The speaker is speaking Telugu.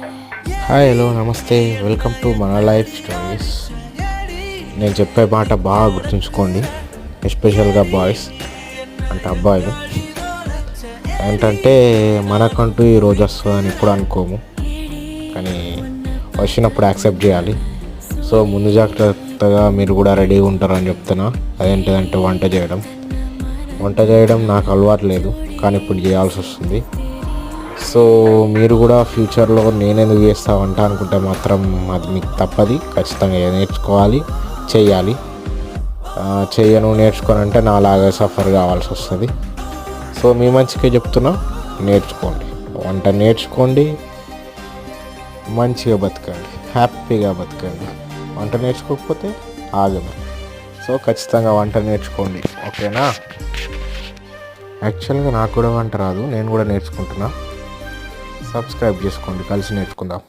హాయ్ హలో నమస్తే. వెల్కమ్ టు మన లైఫ్ స్టోరీస్ నేను చెప్పే మాట బాగా గుర్తుంచుకోండి. ఎస్పెషల్గా బాయ్స్ అంటే అబ్బాయిలు. ఏంటంటే మనకంటూ ఈ రోజు వస్తుందని ఎప్పుడు అనుకోము. కానీ వచ్చినప్పుడు యాక్సెప్ట్ చేయాలి. సో ముందు జాగ్రత్తగా మీరు కూడా రెడీగా ఉంటారని చెప్తున్నా. అదేంటిదంటే వంట చేయడం. వంట చేయడం నాకు అలవాటు లేదు. కానీ ఇప్పుడు చేయాల్సి వస్తుంది. సో మీరు కూడా ఫ్యూచర్లో నేనెందుకు ఎందుకు వంట అనుకుంటే మాత్రం అది మీకు తప్పది. ఖచ్చితంగా నేర్చుకోవాలి చేయాలి. చేయను చెయ్యను నేర్చుకోనంటే నాలాగా సఫర్ కావాల్సి వస్తుంది. సో మీ మంచిగా చెప్తున్నా నేర్చుకోండి. వంట నేర్చుకోండి మంచిగా బతకండి. హ్యాపీగా బతకండి. వంట నేర్చుకోకపోతే ఆగదు. సో ఖచ్చితంగా వంట నేర్చుకోండి ఓకేనా? యాక్చువల్గా నాకు కూడా వంట రాదు నేను కూడా నేర్చుకుంటున్నా. సబ్స్క్రైబ్ చేసుకోండి. కలిసి నేర్చుకుందాం.